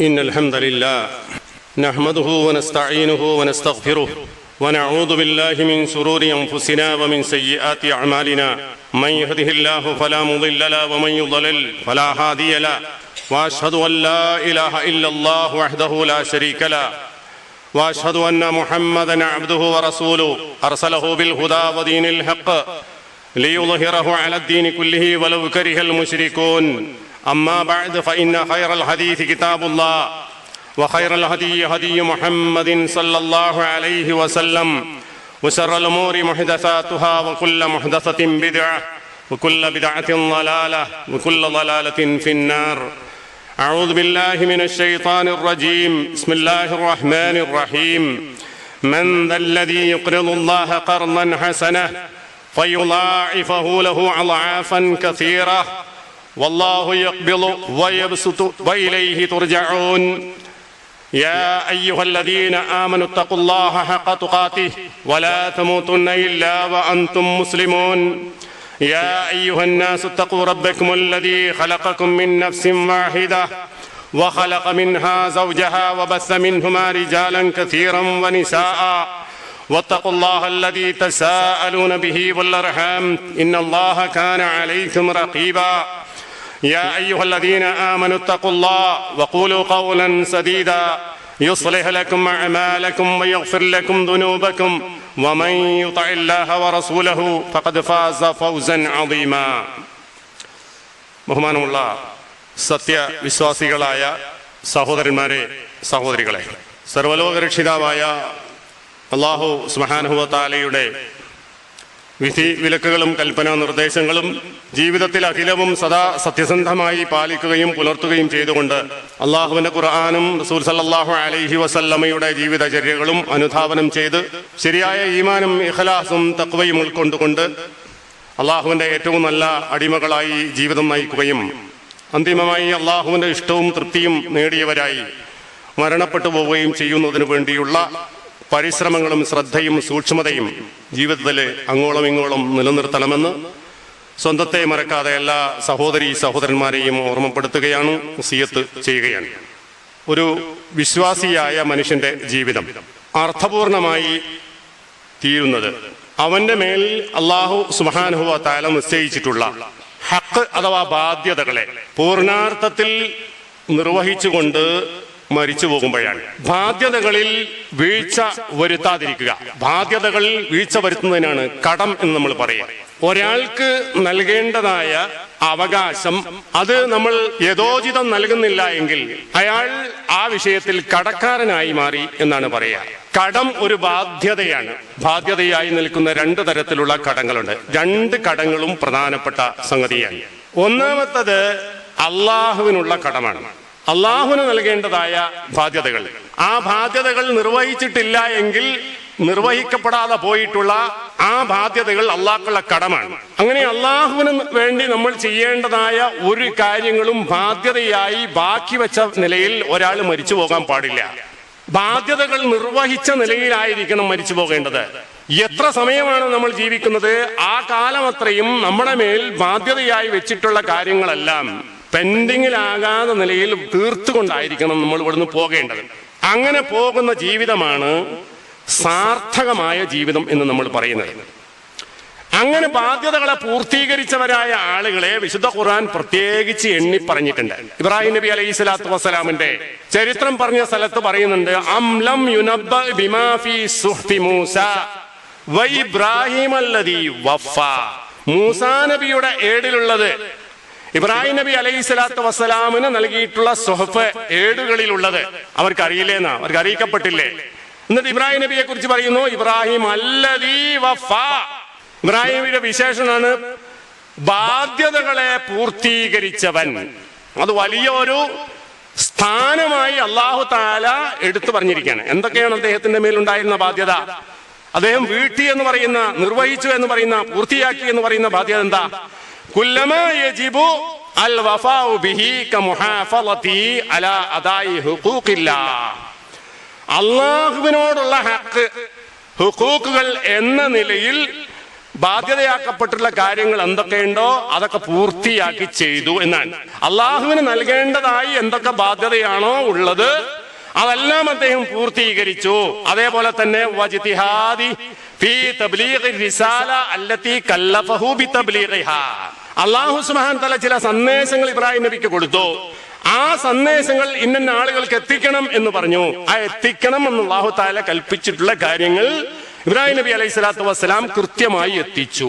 إن الحمد لله نحمده ونستعينه ونستغفره ونعوذ بالله من شرور أنفسنا ومن سيئات أعمالنا. من يهده الله فلا مضل له ومن يضلل فلا هادي له. وأشهد أن لا إله إلا الله وحده لا شريك له. وأشهد أن محمدا عبده ورسوله. أرسله بالهدى ودين الحق. ليظهره على الدين كله ولو كره المشركون. أما بعد فإن خير الحديث كتاب الله وخير الهدي هدي محمد صلى الله عليه وسلم وشر الأمور محدثاتها وكل محدثة بدعة وكل بدعة ضلالة وكل ضلالة في النار. أعوذ بالله من الشيطان الرجيم. بسم الله الرحمن الرحيم. من ذا الذي يقرض الله قرضا حسنة فيضاعفه له أضعافا كثيرة والله يقبض ويبسط وإليه ترجعون. يا أيها الذين آمنوا اتقوا الله حق تقاته ولا تموتن إلا وأنتم مسلمون. يا أيها الناس اتقوا ربكم الذي خلقكم من نفس واحدة وخلق منها زوجها وبث منهما رجالا كثيرا ونساء. واتقوا الله الذي تساءلون به والأرحام إن الله كان عليكم رقيبا. يا أيها الذين آمنوا اتقوا الله وقولوا قولا سديدا يصلح لكم أعمالكم ويغفر لكم ذنوبكم ومن يطع الله ورسوله فقد فاز فوزا عظيما ബഹുമാനമുള്ള സത്യവിശ്വാസികളായ സഹോദരന്മാരെ സഹോദരികളെ സർവലോകരക്ഷിതാവായ അള്ളാഹു സുബാനുഹുവത്താലയുടെ വിധി വിലക്കുകളും കൽപ്പനാ നിർദ്ദേശങ്ങളും ജീവിതത്തിൽ അഖിലവും സദാ സത്യസന്ധമായി പാലിക്കുകയും പുലർത്തുകയും ചെയ്തുകൊണ്ട് അള്ളാഹുവിന്റെ ഖുർആാനും റസൂൽ സല്ലാഹു അലൈഹി വസല്ലമയുടെ ജീവിതചര്യകളും അനുധാവനം ചെയ്ത് ശരിയായ ഈമാനും ഇഖലാസും തക്വയും ഉൾക്കൊണ്ടുകൊണ്ട് അള്ളാഹുവിന്റെ ഏറ്റവും നല്ല അടിമകളായി ജീവിതം നയിക്കുകയും അന്തിമമായി അള്ളാഹുവിന്റെ ഇഷ്ടവും തൃപ്തിയും നേടിയവരായി മരണപ്പെട്ടു പോവുകയും ചെയ്യുന്നതിനു വേണ്ടിയുള്ള പരിശ്രമങ്ങളും ശ്രദ്ധയും സൂക്ഷ്മതയും ജീവിതത്തിൽ അങ്ങോളം ഇങ്ങോളം നിലനിർത്തണമെന്ന് സ്വന്തത്തെ മറക്കാതെ എല്ലാ സഹോദരി സഹോദരന്മാരെയും ഓർമ്മപ്പെടുത്തുകയാണ് സിയത്ത് ചെയ്യുകയാണ്. ഒരു വിശ്വാസിയായ മനുഷ്യന്റെ ജീവിതം അർത്ഥപൂർണമായി തീരുന്നത് അവന്റെ മേൽ അള്ളാഹു സുബാനുഹുവ താല നിശ്ചയിച്ചിട്ടുള്ള ഹക്ക് അഥവാ ബാധ്യതകളെ പൂർണാർത്ഥത്തിൽ നിർവഹിച്ചുകൊണ്ട് മരിച്ചു പോകുമ്പോഴാണ്. ബാധ്യതകളിൽ വീഴ്ച വരുത്താതിരിക്കുക. ബാധ്യതകളിൽ വീഴ്ച വരുത്തുന്നതിനാണ് കടം എന്ന് നമ്മൾ പറയുക. ഒരാൾക്ക് നൽകേണ്ടതായ അവകാശം അത് നമ്മൾ യഥോചിതം നൽകുന്നില്ല എങ്കിൽ അയാൾ ആ വിഷയത്തിൽ കടക്കാരനായി മാറി എന്നാണ് പറയുക. കടം ഒരു ബാധ്യതയാണ്. ബാധ്യതയായി നിൽക്കുന്ന രണ്ട് തരത്തിലുള്ള കടങ്ങളുണ്ട്. രണ്ട് കടങ്ങളും പ്രധാനപ്പെട്ട സംഗതിയാണ്. ഒന്നാമത്തത് അള്ളാഹുവിനുള്ള കടമാണ്. അള്ളാഹുവിന് നൽകേണ്ടതായ ബാധ്യതകൾ. ആ ബാധ്യതകൾ നിർവഹിച്ചിട്ടില്ല എങ്കിൽ നിർവഹിക്കപ്പെടാതെ പോയിട്ടുള്ള ആ ബാധ്യതകൾ അള്ളാഹുള്ള കടമാണ്. അങ്ങനെ അള്ളാഹുവിന് വേണ്ടി നമ്മൾ ചെയ്യേണ്ടതായ ഒരു കാര്യങ്ങളും ബാധ്യതയായി ബാക്കി വെച്ച നിലയിൽ ഒരാൾ മരിച്ചു പോകാൻ പാടില്ല. ബാധ്യതകൾ നിർവഹിച്ച നിലയിലായിരിക്കണം മരിച്ചു പോകേണ്ടത്. എത്ര സമയമാണ് നമ്മൾ ജീവിക്കുന്നത്? ആ കാലം അത്രയും നമ്മുടെ മേൽ ബാധ്യതയായി വെച്ചിട്ടുള്ള കാര്യങ്ങളെല്ലാം പെൻഡിങ്ങിലാകാത്ത നിലയിൽ തീർത്തുകൊണ്ടായിരിക്കണം നമ്മൾ ഇവിടുന്ന് പോകേണ്ടത്. അങ്ങനെ പോകുന്ന ജീവിതമാണ് സാർത്ഥകമായ ജീവിതം എന്ന് നമ്മൾ പറയുന്നത്. അങ്ങനെ ബാധ്യതകളെ പൂർത്തീകരിച്ചവരായ ആളുകളെ വിശുദ്ധ ഖുർആൻ പ്രത്യേകിച്ച് എണ്ണി പറഞ്ഞിട്ടുണ്ട്. ഇബ്രാഹിം നബി അലൈഹി സ്വലാത്തു വസ്സലാമിന്റെ ചരിത്രം പറഞ്ഞ സ്ഥലത്ത് പറയുന്നുണ്ട് അംലം യുനബ്ബ സുഹ്ഫി മൂസ വ ഇബ്രാഹിം വഫ. മൂസാ നബിയുടെ ഏടിലുള്ളത് ഇബ്രാഹിം നബി അലൈഹി സ്വലാത്തു വസ്സലാമിന് നൽകിയിട്ടുള്ള സുഹഫ് ഏടുകളിലുള്ളത്. അവർക്ക് അറിയില്ലേന്നാ അവർക്ക് അറിയിക്കപ്പെട്ടില്ലേ എന്നിട്ട് ഇബ്രാഹിം നബിയെ കുറിച്ച് പറയുന്നു ഇബ്രാഹിം അല്ലദീ വഫ. ഇബ്രാഹിമിന്റെ വിശേഷനാണ് ബാധ്യതകളെ പൂർത്തീകരിച്ചവൻ. അത് വലിയൊരു സ്ഥാനമായി അള്ളാഹു താല എടുത്തു പറഞ്ഞിരിക്കുകയാണ്. എന്തൊക്കെയാണ് അദ്ദേഹത്തിന്റെ മേലുണ്ടായിരുന്ന ബാധ്യത? അദ്ദേഹം വീട്ടി എന്ന് പറയുന്ന നിർവഹിച്ചു എന്ന് പറയുന്ന പൂർത്തിയാക്കി എന്ന് പറയുന്ന ബാധ്യത എന്താ? കുല്ലമാ യജിബു അൽ വഫാഉ ബിഹി കമുഹാഫളതി അലാ അദായി ഹുഖൂഖില്ലാ. അള്ളാഹുവിനോടുള്ള ഹക്ക് ഹുക്കൂക്കുകൾ എന്ന നിലയിൽ ബാധ്യതയാക്കപ്പെട്ടുള്ള കാര്യങ്ങൾ എന്തൊക്കെയുണ്ടോ അതൊക്കെ പൂർത്തിയാക്കി ചെയ്തു എന്നാണ്. അള്ളാഹുവിന് നൽകേണ്ടതായി എന്തൊക്കെ ബാധ്യതയാണോ ഉള്ളത് അതെല്ലാം അദ്ദേഹം പൂർത്തീകരിച്ചു. അതേപോലെ തന്നെ വജിതിഹാദി ഫീ തബ്ലീഗ് റിസാല അല്ലത്തി കല്ലഫഹു ബി തബ്ലീഗിഹാ. അള്ളാഹു സുബാൻ തല ചില സന്ദേശങ്ങൾ ഇബ്രാഹിം നബിക്ക് കൊടുത്തു. ആ സന്ദേശങ്ങൾ ഇന്ന ആളുകൾക്ക് എത്തിക്കണം എന്ന് പറഞ്ഞു. ആ എത്തിക്കണം എന്ന് അള്ളാഹു താല കൽപ്പിച്ചിട്ടുള്ള കാര്യങ്ങൾ ഇബ്രാഹിം നബി അലൈഹി സ്വലാത്തു വസ്സലാം കൃത്യമായി എത്തിച്ചു.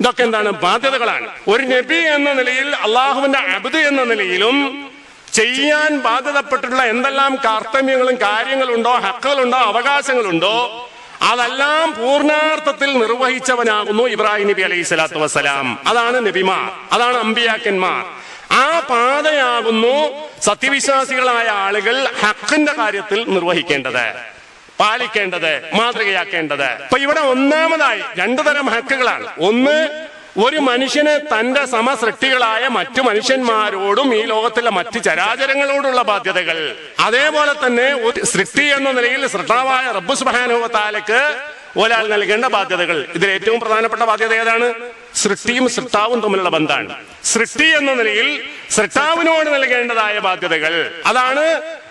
ഇതൊക്കെ എന്താണ്? ബാധ്യതകളാണ്. ഒരു നബി എന്ന നിലയിൽ അള്ളാഹുവിന്റെ അബുദ് എന്ന നിലയിലും ചെയ്യാൻ ബാധ്യതപ്പെട്ടിട്ടുള്ള എന്തെല്ലാം കർത്തവ്യങ്ങളും കാര്യങ്ങളുണ്ടോ ഹക്കുകളുണ്ടോ അവകാശങ്ങളുണ്ടോ അതെല്ലാം പൂർണാർത്ഥത്തിൽ നിർവഹിച്ചവനാകുന്നു ഇബ്രാഹിം നബി അലൈഹി സ്വലാത്തു വസ്സലാം. അതാണ് നബിമാർ അതാണ് അമ്പിയാക്കന്മാർ. ആ പാതയാകുന്നു സത്യവിശ്വാസികളായ ആളുകൾ ഹക്കിന്റെ കാര്യത്തിൽ നിർവഹിക്കേണ്ടത് പാലിക്കേണ്ടത് മാതൃകയാക്കേണ്ടത്. ഇപ്പൊ ഇവിടെ ഒന്നാമതായി രണ്ടു തരം ഹക്കുകളാണ് ഒന്ന് ഒരു മനുഷ്യന് തന്റെ സമസൃഷ്ടികളായ മറ്റു മനുഷ്യന്മാരോടും ഈ ലോകത്തിലെ മറ്റു ചരാചരങ്ങളോടുള്ള ബാധ്യതകൾ. അതേപോലെ തന്നെ ഒരു സൃഷ്ടി എന്ന നിലയിൽ സൃഷ്ടാവായ റബ്ബു സുബാനുഭവത്താലക്ക് ഒരാൾ നൽകേണ്ട ബാധ്യതകൾ. ഇതിൽ ഏറ്റവും പ്രധാനപ്പെട്ട ബാധ്യത ഏതാണ്? സൃഷ്ടിയും സൃഷ്ടാവും തമ്മിലുള്ള ബന്ധമാണ്. സൃഷ്ടി എന്ന നിലയിൽ സൃഷ്ടാവിനോട് നൽകേണ്ടതായ ബാധ്യതകൾ. അതാണ്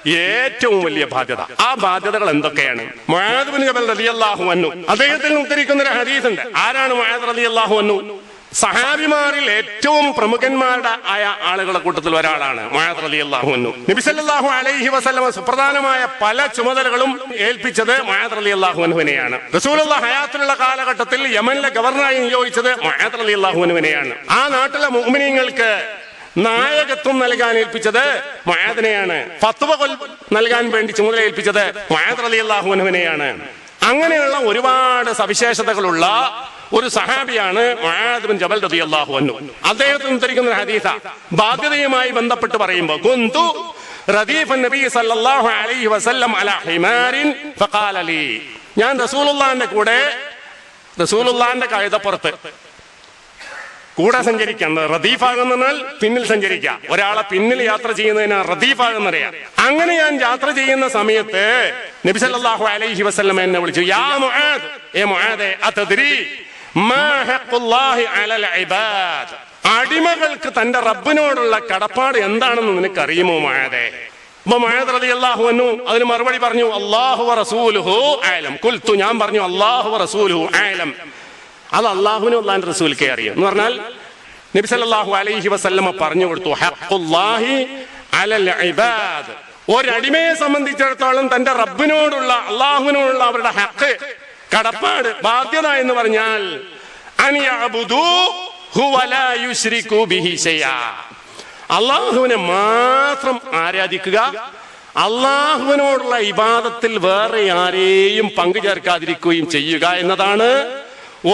ഏറ്റവും വലിയ ബാധ്യത. ആ ബാധ്യതകൾ എന്തൊക്കെയാണ്? മുആദ് ബിൻ ജബൽ റളിയല്ലാഹു അൻഹു. ഉദ്ധരിക്കുന്ന ഒരു ഹദീസ് ഉണ്ട് ആരാണ് മുആദ് റളിയല്ലാഹു അൻഹു? സഹാബിമാരിൽ ഏറ്റവും പ്രമുഖന്മാരുടെ ആയ ആളുകളുടെ കൂട്ടത്തിൽ ഒരാളാണ് മുആദ് റളിയല്ലാഹു അൻഹു. നബി സല്ലല്ലാഹു അലൈഹി വസല്ലം സുപ്രധാനമായ പല ചുമതലകളും ഏൽപ്പിച്ചത് അൻഹുവിനെയാണ്. റസൂലുള്ള ഹയാത്തിലുള്ള കാലഘട്ടത്തിൽ യമനിലെ ഗവർണറായി നിയോഗിച്ചത് മുആദ് റളിയല്ലാഹു അൻഹുവിനെയാണ്. ആ നാട്ടിലെ മുഅ്മിനീങ്ങൾക്ക് നായകത്വം നൽകാൻ ഏൽപ്പിച്ചത് മുആദിനെയാണ്. ഫത്വ കൊൽ നൽകാൻ വേണ്ടി ചുമതല ഏൽപ്പിച്ചത് മുആദ് റളിയല്ലാഹു അൻഹുവിനെയാണ്. അങ്ങനെയുള്ള ഒരുപാട് സവിശേഷതകളുള്ള ഒരു സഹാബിയാണ് മുആദ് ബിൻ ജബൽ റളിയല്ലാഹു അൻഹു. അദ്ദേഹത്തിന് ഉദ്ധരിക്കുന്ന ഹദീസ. ബാധ്യതയുമായി ബന്ധപ്പെട്ട് പറയുമ്പോൾ കുന്തു റദീഫ് നബി സല്ലല്ലാഹു അലൈഹി വസല്ലം അലാ ഹിമാരിൻ ഫഖാല ലി. ഞാൻ റസൂലുള്ളാഹിന്റെ കൂടെ റസൂലുള്ളാഹിന്റെ കഴുതപ്പുറത്ത് കൂടെ സഞ്ചരിക്കാം. റദീഫാകുന്നതിനാൽ പിന്നിൽ സഞ്ചരിക്കാം. ഒരാളെ പിന്നിൽ യാത്ര ചെയ്യുന്നതിന് റദീഫാകുന്നറിയാം. അങ്ങനെ ഞാൻ യാത്ര ചെയ്യുന്ന സമയത്ത് നബി സല്ലല്ലാഹു അലൈഹി വസല്ലം എന്നെ വിളിച്ചു യാ മുആദ് ഏ മുആദേ അതദ്രി. അടിമകൾക്ക് തന്റെ റബ്ബിനോടുള്ള കടപ്പാട് എന്താണെന്ന് നിനക്കറിയുമോ മുആദേ അപ്പൊ റളിയല്ലാഹു അൻഹു അതിന് മറുപടി പറഞ്ഞു വ റസൂലുഹു ആലം ഖുൽതു ഞാൻ പറഞ്ഞു വ റസൂലുഹു ആലം അത് അള്ളാഹുവിനും അള്ളാഹിന്റെ റസൂൽക്കേ അറിയാം. എന്ന് പറഞ്ഞാൽ നബി സല്ലല്ലാഹു അലൈഹി വസല്ലമ പറഞ്ഞു കൊടുത്തു ഹഖുല്ലാഹി അലൽ ഇബാദ്. ഒരടിമയെ സംബന്ധിച്ചിടത്തോളം തന്റെ റബ്ബിനോടുള്ള അള്ളാഹുവിനോടുള്ള അവരുടെ ഹക്ക് കടപ്പാട് ബാധ്യത എന്ന് പറഞ്ഞാൽ അള്ളാഹുവിനെ മാത്രം ആരാധിക്കുക അള്ളാഹുവിനോടുള്ള ഇബാദത്തിൽ വേറെ ആരെയും പങ്കു ചേർക്കാതിരിക്കുകയും ചെയ്യുക എന്നതാണ്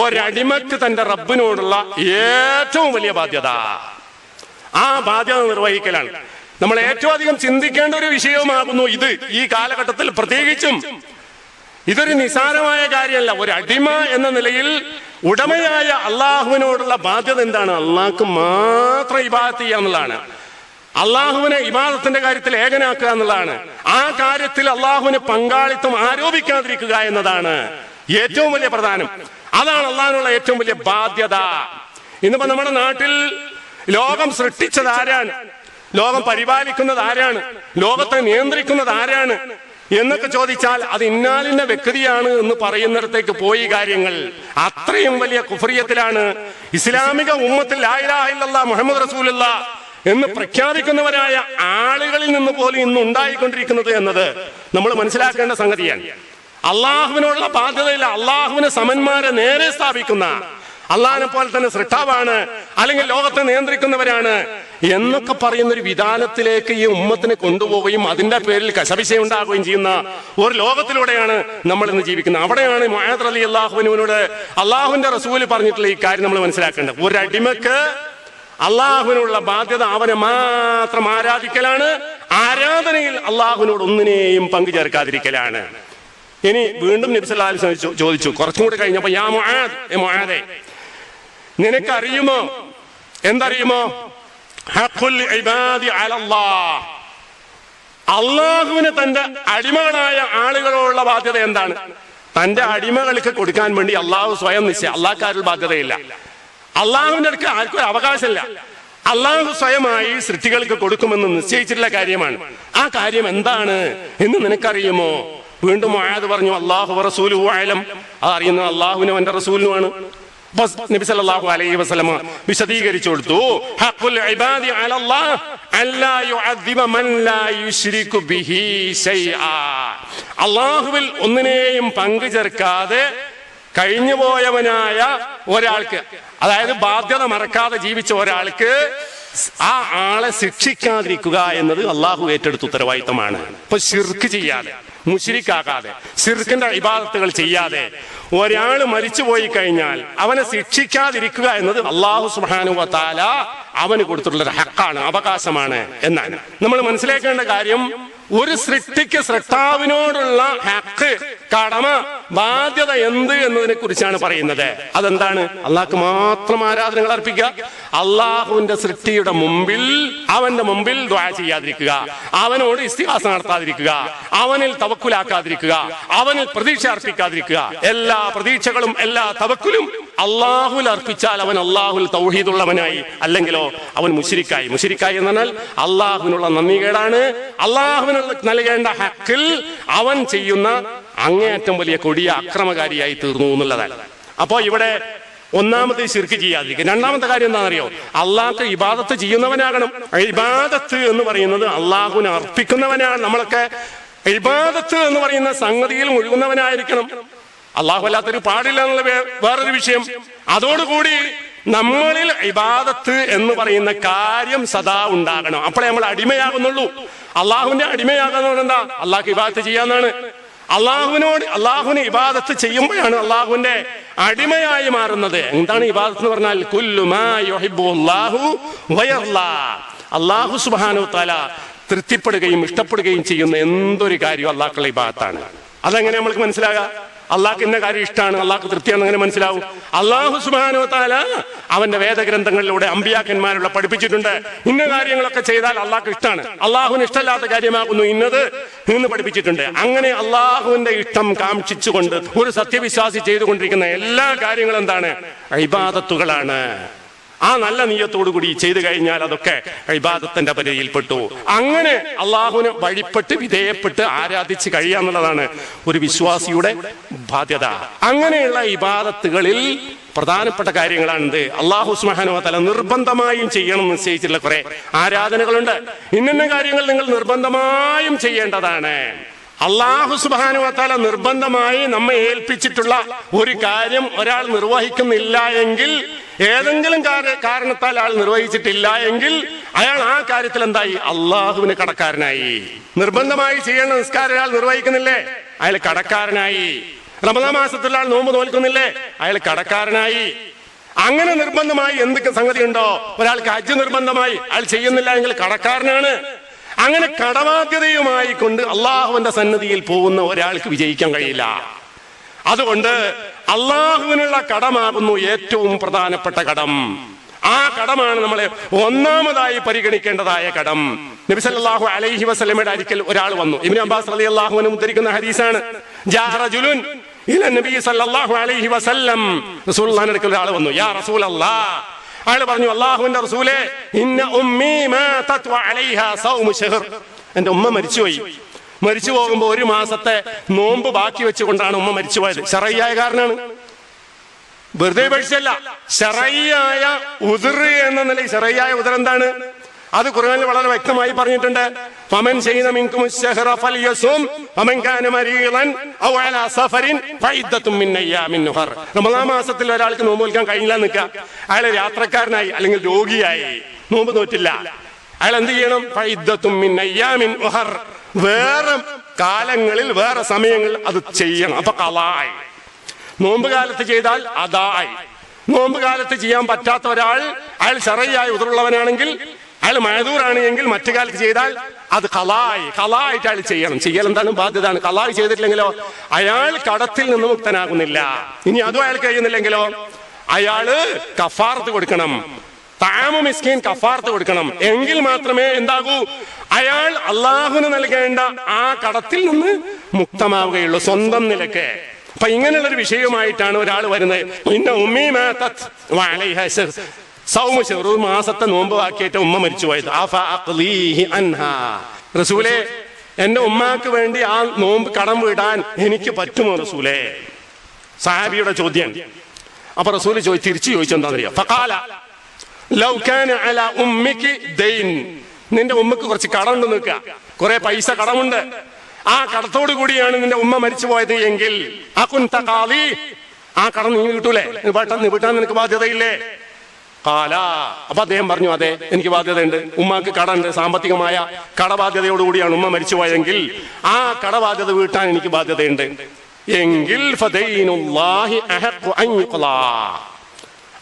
ഒരടിമക്ക് തന്റെ റബ്ബിനോടുള്ള ഏറ്റവും വലിയ ബാധ്യത. ആ ബാധ്യത നിർവഹിക്കലാണ്. നമ്മൾ ഏറ്റവും അധികം ചിന്തിക്കേണ്ട ഒരു വിഷയവുമാകുന്നു ഇത്. ഈ കാലഘട്ടത്തിൽ പ്രത്യേകിച്ചും ഇതൊരു നിസാരമായ കാര്യമല്ല. ഒരു അടിമ എന്ന നിലയിൽ ഉടമയായ അള്ളാഹുവിനോടുള്ള ബാധ്യത എന്താണ്? അള്ളാഹ്ക്ക് മാത്രം ഇബാദത്ത് ചെയ്യുക എന്നുള്ളതാണ്. അള്ളാഹുവിനെ ഇബാദത്തിന്റെ കാര്യത്തിൽ ഏകനാക്കുക എന്നുള്ളതാണ്. ആ കാര്യത്തിൽ അള്ളാഹുവിന് പങ്കാളിത്തം ആരോപിക്കാതിരിക്കുക എന്നതാണ് ഏറ്റവും വലിയ പ്രധാനം. അതാണ് അള്ളാഹിനുള്ള ഏറ്റവും വലിയ ബാധ്യത. ഇന്നിപ്പോ നമ്മുടെ നാട്ടിൽ ലോകം സൃഷ്ടിച്ചത് ആരാണ്? ലോകം പരിപാലിക്കുന്നത് ആരാണ്? ലോകത്തെ നിയന്ത്രിക്കുന്നത് ആരാണ്? എന്നൊക്കെ ചോദിച്ചാൽ അത് ഇന്നാലിന്ന വ്യക്തിയാണ് എന്ന് പറയുന്നിടത്തേക്ക് പോയി കാര്യങ്ങൾ. അത്രയും വലിയ കുഫറിയത്തിലാണ് ഇസ്ലാമിക ഉമ്മത്തിൽ മുഹമ്മദ് റസൂലുള്ള എന്ന് പ്രഖ്യാപിക്കുന്നവരായ ആളുകളിൽ നിന്ന് പോലും ഇന്ന് ഉണ്ടായിക്കൊണ്ടിരിക്കുന്നത് എന്നത് നമ്മൾ മനസ്സിലാക്കേണ്ട സംഗതിയാണ്. അള്ളാഹുവിനുള്ള ബാധ്യതയില്ല അള്ളാഹുവിന് സമന്മാരെ നേരെ സ്ഥാപിക്കുന്ന അള്ളാഹിനെ പോലെ തന്നെ സൃഷ്ടാവാണ് അല്ലെങ്കിൽ ലോകത്തെ നിയന്ത്രിക്കുന്നവരാണ് എന്നൊക്കെ പറയുന്ന ഒരു വിധാനത്തിലേക്ക് ഈ ഉമ്മത്തിനെ കൊണ്ടുപോവുകയും അതിന്റെ പേരിൽ കശപിശ ഉണ്ടാകുകയും ചെയ്യുന്ന ഒരു ലോകത്തിലൂടെയാണ് നമ്മൾ ഇന്ന് ജീവിക്കുന്നത്. അവിടെയാണ് മൊഹാദ് അലി അള്ളാഹുവിനോട് അള്ളാഹുവിന്റെ റസൂൽ പറഞ്ഞിട്ടുള്ള ഈ കാര്യം നമ്മൾ മനസ്സിലാക്കേണ്ടത്. ഒരു അടിമക്ക് അള്ളാഹുവിനുള്ള ബാധ്യത അവനെ മാത്രം ആരാധിക്കലാണ് ആരാധനയിൽ അള്ളാഹുവിനോട് ഒന്നിനെയും പങ്കു ചേർക്കാതിരിക്കലാണ്. ഇനി വീണ്ടും നബിസല്ലാ ചോദിച്ചു കുറച്ചും കൂടി കഴിഞ്ഞപ്പോ യാ നിനക്കറിയുമോ? എന്തറിയുമോ? അള്ളാഹുവിന് തന്റെ അടിമകളായ ആളുകളോടുള്ള ബാധ്യത എന്താണ്? തന്റെ അടിമകൾക്ക് കൊടുക്കാൻ വേണ്ടി അള്ളാഹു സ്വയം നിശ്ചയം അള്ളാഹ്ക്കാരിൽ ബാധ്യതയില്ല. അള്ളാഹുവിന്റെ അടുക്ക് ആർക്കും അവകാശമില്ല. അള്ളാഹു സ്വയമായി സൃഷ്ടികൾക്ക് കൊടുക്കുമെന്ന് നിശ്ചയിച്ചിട്ടുള്ള കാര്യമാണ്. ആ കാര്യം എന്താണ് എന്ന് നിനക്കറിയുമോ? വീണ്ടും ആയത് പറഞ്ഞു അള്ളാഹു റസൂലു ആയാലും അത് അറിയുന്നത് അള്ളാഹുവിനും എന്റെ റസൂലിനുമാണ്. നബി അലൈഹി വസല്ലം വിശദീകരിച്ചു കൊടുത്തു. ഹഖുൽ ഇബാദി അലല്ലാഹ് അല്ലാ യുഅദ്ദിബ മൻ ലാ യുശ്രികു ബിഹി ശൈആ. അള്ളാഹുവിൽ ഒന്നിനെയും പങ്കു ചേർക്കാതെ കഴിഞ്ഞുപോയവനായ ഒരാൾക്ക് അതായത് ബാധ്യത മറക്കാതെ ജീവിച്ച ഒരാൾക്ക് ആ ആളെ ശിക്ഷിക്കാതിരിക്കുക എന്നത് അള്ളാഹു ഏറ്റെടുത്ത ഉത്തരവാദിത്തമാണ്. ഇപ്പൊ ശിർക്ക് ചെയ്യാതെ മുഷിരിക്കാകാതെ സിർക്കിന്റെ ഇബാദത്തുകൾ ചെയ്യാതെ. ഒരാൾ മരിച്ചുപോയി കഴിഞ്ഞാൽ അവനെ ശിക്ഷിക്കാതിരിക്കുക എന്നത് അള്ളാഹു സുഹാനു താല അവന് കൊടുത്തിട്ടുള്ള ഹക്കാണ് അവകാശമാണ് എന്നാണ്. നമ്മൾ മനസ്സിലാക്കേണ്ട കാര്യം ഒരു സൃഷ്ടിക്ക് സൃഷ്ടാവിനോടുള്ള ഹക്ക് കടമ ബാധ്യത എന്ത് എന്നതിനെ കുറിച്ചാണ് പറയുന്നത്. അതെന്താണ്? അള്ളാഹ്ക്ക് മാത്രം ആരാധനകൾ അർപ്പിക്കുക. അള്ളാഹുവിന്റെ സൃഷ്ടിയുടെ മുമ്പിൽ അവന്റെ മുമ്പിൽ ദ്വാ ചെയ്യാതിരിക്കുക. അവനോട് ഇസ്തിഹാസം നടത്താതിരിക്കുക. അവനിൽ തവക്കുലാക്കാതിരിക്കുക. അവനിൽ പ്രതീക്ഷ അർപ്പിക്കാതിരിക്കുക. എല്ലാ പ്രതീക്ഷകളും എല്ലാ തവക്കുലും അള്ളാഹുൽ അർപ്പിച്ചാൽ അവൻ അള്ളാഹുൽ തൗഹീദുള്ളവനായി അല്ലെങ്കിലോ അവൻ മുഷിരിക്കായി മുഷിരിക്കായി എന്ന് പറഞ്ഞാൽ അള്ളാഹുവിനുള്ള നന്ദികേടാണ് അള്ളാഹുവിനുള്ള നൽകേണ്ട ഹക്കിൽ അവൻ ചെയ്യുന്ന അങ്ങേയറ്റം വലിയ കൊടിയ അക്രമകാരിയായി തീർന്നു എന്നുള്ളതാണ്. അപ്പോ ഇവിടെ ഒന്നാമത് ശിർക്ക് ചെയ്യാതിരിക്കുക. രണ്ടാമത്തെ കാര്യം എന്താണെന്നറിയോ? അള്ളാഹ് ഇബാദത്ത് ചെയ്യുന്നവനാകണം. ഇബാദത്ത് എന്ന് പറയുന്നത് അള്ളാഹുവിനെ അർപ്പിക്കുന്നവനാണ്. നമ്മളൊക്കെ ഇബാദത്ത് എന്ന് പറയുന്ന സംഗതിയിൽ മുഴുകുന്നവനായിരിക്കണം. അള്ളാഹു അല്ലാത്തൊരു പാടില്ല എന്നുള്ള വേറൊരു വിഷയം. അതോടുകൂടി നമ്മളിൽ ഇബാദത്ത് എന്ന് പറയുന്ന കാര്യം സദാ ഉണ്ടാകണം. അപ്പോഴേ നമ്മൾ അടിമയാകുന്നുള്ളൂ. അള്ളാഹുവിന്റെ അടിമയാകുന്നത് എന്താ? അള്ളാഹ് ഇബാദത്ത് ചെയ്യാന്നാണ്. അള്ളാഹുവിനോട് അള്ളാഹുവിന് ഇബാദത്ത് ചെയ്യുമ്പോഴാണ് അള്ളാഹുവിന്റെ അടിമയായി മാറുന്നത്. എന്താണ് ഇബാദത്ത് എന്ന് പറഞ്ഞാൽ. അള്ളാഹു സുബ്ഹാനഹു താല തൃപ്തിപ്പെടുകയും ഇഷ്ടപ്പെടുകയും ചെയ്യുന്ന എന്തൊരു കാര്യം അള്ളാഹുള്ള ഇബാദത്താണ്. അതെങ്ങനെ നമ്മൾക്ക് മനസ്സിലാകാം? അള്ളാഹ്ക്ക് ഇന്ന കാര്യം ഇഷ്ടമാണ് അള്ളാഹ് തൃപ്തിയാണെന്ന് അങ്ങനെ മനസ്സിലാവും. അള്ളാഹു സുബാനോ താല അവന്റെ വേദഗ്രന്ഥങ്ങളിലൂടെ അമ്പിയാക്കന്മാരുള്ള പഠിപ്പിച്ചിട്ടുണ്ട്. ഇന്ന കാര്യങ്ങളൊക്കെ ചെയ്താൽ അള്ളാഹ്ക്ക് ഇഷ്ടമാണ് അള്ളാഹുവിന് ഇഷ്ടമല്ലാത്ത കാര്യമാകുന്നു ഇന്നത് എന്ന് പഠിപ്പിച്ചിട്ടുണ്ട്. അങ്ങനെ അള്ളാഹുവിന്റെ ഇഷ്ടം കാക്ഷിച്ചുകൊണ്ട് ഒരു സത്യവിശ്വാസി ചെയ്തുകൊണ്ടിരിക്കുന്ന എല്ലാ കാര്യങ്ങളും എന്താണ്? ഇബാദത്തുകളാണ്. ആ നല്ല നീയത്തോടു കൂടി ചെയ്തു കഴിഞ്ഞാൽ അതൊക്കെ ഇബാദത്തിന്റെ പരിധിയിൽപ്പെട്ടു. അങ്ങനെ അള്ളാഹുവിന് വഴിപ്പെട്ട് വിധേയപ്പെട്ട് ആരാധിച്ച് കഴിയുക എന്നുള്ളതാണ് ഒരു വിശ്വാസിയുടെ ബാധ്യത. അങ്ങനെയുള്ള ഇബാദത്തുകളിൽ പ്രധാനപ്പെട്ട കാര്യങ്ങളാണിത്. അള്ളാഹു സ്മഹാനോ തല നിർബന്ധമായും ചെയ്യണം എന്ന് നിശ്ചയിച്ചിട്ടുള്ള കുറെ ആരാധനകളുണ്ട്. ഇന്ന കാര്യങ്ങൾ നിങ്ങൾ നിർബന്ധമായും ചെയ്യേണ്ടതാണ്. അള്ളാഹു സുബാനു വത്താല നിർബന്ധമായി നമ്മെ ഏൽപ്പിച്ചിട്ടുള്ള ഒരു കാര്യം ഒരാൾ നിർവഹിക്കുന്നില്ല എങ്കിൽ ഏതെങ്കിലും കാര- കാരണത്താൽ ആൾ നിർവഹിച്ചിട്ടില്ല എങ്കിൽ അയാൾ ആ കാര്യത്തിൽ എന്തായി? അള്ളാഹുവിന് കടക്കാരനായി. നിർബന്ധമായി ചെയ്യേണ്ട നിസ്കാരം അയാൾ നിർവഹിക്കുന്നില്ലേ? അയാൾ കടക്കാരനായി. റമദാ മാസത്തിൽ ആൾ നോമ്പ് നോൽക്കുന്നില്ലേ? അയാൾ കടക്കാരനായി. അങ്ങനെ നിർബന്ധമായി എന്തൊക്കെ സംഗതി ഉണ്ടോ ഒരാൾക്ക് ഹജ്ജ് നിർബന്ധമായി അയാൾ ചെയ്യുന്നില്ല എങ്കിൽ കടക്കാരനാണ്. അങ്ങനെ കടബാധ്യതയുമായി കൊണ്ട് അള്ളാഹുവിന്റെ സന്നദ്ധിയിൽ പോകുന്ന ഒരാൾക്ക് വിജയിക്കാൻ കഴിയില്ല. അതുകൊണ്ട് അള്ളാഹുവിനുള്ള കടമാകുന്നു ഏറ്റവും പ്രധാനപ്പെട്ട കടം. ആ കടമാണ് നമ്മൾ ഒന്നാമതായി പരിഗണിക്കേണ്ടതായ കടം. നബിസല്ലാഹു അലൈഹി വസല്ലമയുടെ അരിക്കൽ ഒരാൾ വന്നു. ഇബ്നു അബ്ബാസ് അലി അള്ളാഹുവിനെ ഉദ്ധരിക്കുന്ന ഹദീസാണ്. അലൈഹി വസല്ലം. റസൂലുള്ളാഹിന്റെ അടുക്കൽ ഒരാൾ വന്നു. യാ റസൂലല്ലാഹ് അയാൾ പറഞ്ഞു അള്ളാഹുവിന്റെ റസൂലെ ഇന്ന ഉമ്മീ മാതത് വഅലൈഹാ സൗമു ഷഹർ എന്റെ ഉമ്മ മരിച്ചുപോയി. മരിച്ചു പോകുമ്പോൾ ഒരു മാസത്തെ നോമ്പ് ബാക്കി വെച്ചുകൊണ്ടാണ് ഉമ്മ മരിച്ചു പോയത് ശറയ്യായ കാരണമാണ് വെറുതെ പഠിച്ചല്ല ശറയ്യായ ഉതിർ എന്ന നിലയിൽ ശറയ്യായ ഉദർ എന്താണ്? അത് ഖുർആനിൽ വളരെ വ്യക്തമായി പറഞ്ഞിട്ടുണ്ട്. ഫമൻ കാന ഔ റമദാൻ മാസത്തിൽ ഒരാൾക്ക് നോമ്പ് നോൽക്കാൻ കഴിഞ്ഞില്ല നിൽക്ക അയാൾ യാത്രക്കാരനായി അല്ലെങ്കിൽ രോഗിയായി. നോമ്പ് നോറ്റില്ല അയാൾ എന്ത് ചെയ്യണം? വേറെ കാലങ്ങളിൽ വേറെ സമയങ്ങളിൽ അത് ചെയ്യണം. അപ്പൊ കലായി നോമ്പ് കാലത്ത് ചെയ്താൽ അതായി. നോമ്പ് കാലത്ത് ചെയ്യാൻ പറ്റാത്ത ഒരാൾ അയാൾ ചെറിയായി ഉതറുള്ളവനാണെങ്കിൽ അയാൾ മഴദൂറാണ് എങ്കിൽ മറ്റു കാലത്ത് ചെയ്താൽ അത് കലായി കലായിട്ട് അയാൾ ചെയ്യണം. ചെയ്യൽ എന്താണ് ബാധ്യതയാണ് കലായി ചെയ്തിട്ടില്ലെങ്കിലോ? അയാൾ കടത്തിൽ നിന്ന് മുക്തനാകുന്നില്ല. ഇനി അതും അയാൾ കഴിയുന്നില്ലെങ്കിലോ? അയാൾ കഫാർത്ത് കൊടുക്കണം. താമ മിസ്കീൻ കഫാർത്ത് കൊടുക്കണം. എങ്കിൽ മാത്രമേ എന്താകൂ? അയാൾ അള്ളാഹുന് നൽകേണ്ട ആ കടത്തിൽ നിന്ന് മുക്തമാവുകയുള്ളൂ സ്വന്തം നിലയ്ക്ക്. അപ്പൊ ഇങ്ങനെയുള്ള ഒരു വിഷയമായിട്ടാണ് ഒരാൾ വരുന്നത്. മാസത്തെ നോമ്പ് ആക്കിയിട്ട് ഉമ്മ മരിച്ചു പോയത്. റസൂലെ എന്റെ ഉമ്മാക്ക് വേണ്ടി ആ നോമ്പ് കടം വിടാൻ എനിക്ക് പറ്റുമോ റസൂലേ? സാഹാബിയുടെ ചോദ്യം. അപ്പൊ റസൂൽ ചോദിച്ചു തിരിച്ചു ചോദിച്ചെന്താ ഫഖാല. ലൗ കാന അല ഉമ്മിക്ക് ദൈൻ. നിന്റെ ഉമ്മക്ക് കുറച്ച് കടമുണ്ട് നിൽക്കുക കുറെ പൈസ കടമുണ്ട്. ആ കടത്തോടു കൂടിയാണ് നിന്റെ ഉമ്മ മരിച്ചു പോയത് എങ്കിൽ. ആ കടം നീ കിട്ടൂലേ? പെട്ടെന്ന് വിട്ടാൻ നിനക്ക് ബാധ്യതയില്ലേ? കാല. അപ്പൊ അദ്ദേഹം പറഞ്ഞു അതെ എനിക്ക് ബാധ്യതയുണ്ട്. ഉമ്മാക്ക് കടമുണ്ട് സാമ്പത്തികമായ കടബാധ്യതയോടുകൂടിയാണ് ഉമ്മ മരിച്ചു പോയതെങ്കിൽ. ആ കടബാധ്യത വീട്ടാൻ എനിക്ക് ബാധ്യതയുണ്ട്. എങ്കിൽ അഹഖു.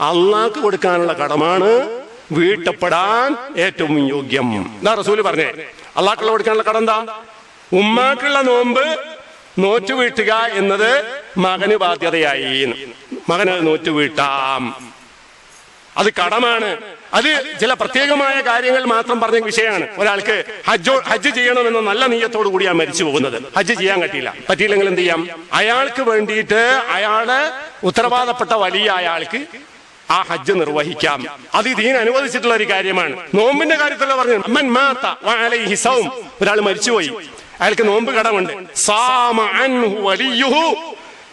അള്ളാഹ്ക്ക് കൊടുക്കാനുള്ള കടമാണ് വീട്ടപ്പെടാൻ ഏറ്റവും യോഗ്യം. റസൂൽ പറഞ്ഞേ. അള്ളാഹ്ക്കുള്ള കൊടുക്കാനുള്ള കടം എന്താ? ഉമ്മാക്കുള്ള നോമ്പ് നോറ്റു വീട്ടുക എന്നത് മകന് ബാധ്യതയായി. മകന് നോറ്റു വീട്ടാം. അത് കടമാണ്. അത് ചില പ്രത്യേകമായ കാര്യങ്ങൾ മാത്രം പറഞ്ഞ വിഷയമാണ്. ഒരാൾക്ക് ഹജ്ജോ ഹജ്ജ് ചെയ്യണമെന്ന നല്ല നീയത്തോടു കൂടിയാണ് മരിച്ചു പോകുന്നത്. ഹജ്ജ് ചെയ്യാൻ പറ്റിയില്ല. പറ്റിയില്ലെങ്കിൽ എന്ത് ചെയ്യാം? അയാൾക്ക് വേണ്ടിയിട്ട് അയാൾ ഉത്തരവാദപ്പെട്ട വലിയ അയാൾക്ക് ആ ഹജ്ജ് നിർവഹിക്കാം. അത് ദീൻ അനുവദിച്ചിട്ടുള്ള ഒരു കാര്യമാണ്. നോമ്പിന്റെ കാര്യത്തിലുള്ള പറഞ്ഞു അമ്മൻ മാത്ത സൗം. ഒരാൾ മരിച്ചുപോയി. അയാൾക്ക് നോമ്പ് കടമുണ്ട്.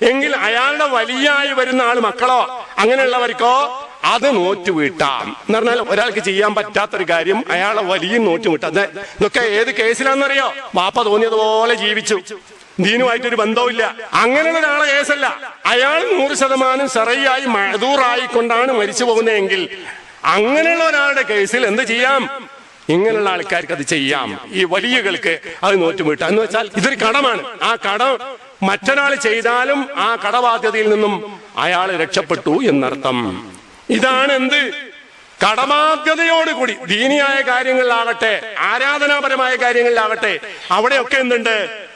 എങ്കിൽ അയാളുടെ വലിയായി വരുന്ന ആൾ മക്കളോ അങ്ങനെയുള്ളവർക്കോ അത് നോറ്റ് വീട്ടാം എന്ന് പറഞ്ഞാൽ ഒരാൾക്ക് ചെയ്യാൻ പറ്റാത്തൊരു കാര്യം അയാളെ വലിയ നോറ്റ് വീട്ടാം ഇതൊക്കെ ഏത് കേസിലാണെന്നറിയോ? വാപ്പ തോന്നിയതുപോലെ ജീവിച്ചു. ദീനുമായിട്ടൊരു ബന്ധവുമില്ല. അങ്ങനെയുള്ള ഒരാളെ കേസല്ല. അയാൾ നൂറ് ശതമാനം സെറയായി മഴദൂറായിക്കൊണ്ടാണ് മരിച്ചു പോകുന്നതെങ്കിൽ അങ്ങനെയുള്ള ഒരാളുടെ കേസിൽ എന്ത് ചെയ്യാം? ഇങ്ങനെയുള്ള ആൾക്കാർക്ക് അത് ചെയ്യാം. ഈ വലിയകൾക്ക് അത് നോറ്റുമീട്ടാം എന്ന് വെച്ചാൽ ഇതൊരു കടമാണ്. ആ കടം മറ്റൊരാൾ ചെയ്താലും ആ കടബാധ്യതയിൽ നിന്നും അയാൾ രക്ഷപ്പെട്ടു എന്നർത്ഥം. ഇതാണ് എന്ത്? കടബാധ്യതയോടുകൂടി ദീനിയായ കാര്യങ്ങളിലാകട്ടെ ആരാധനാപരമായ കാര്യങ്ങളിലാകട്ടെ അവിടെയൊക്കെ എന്തുണ്ട്?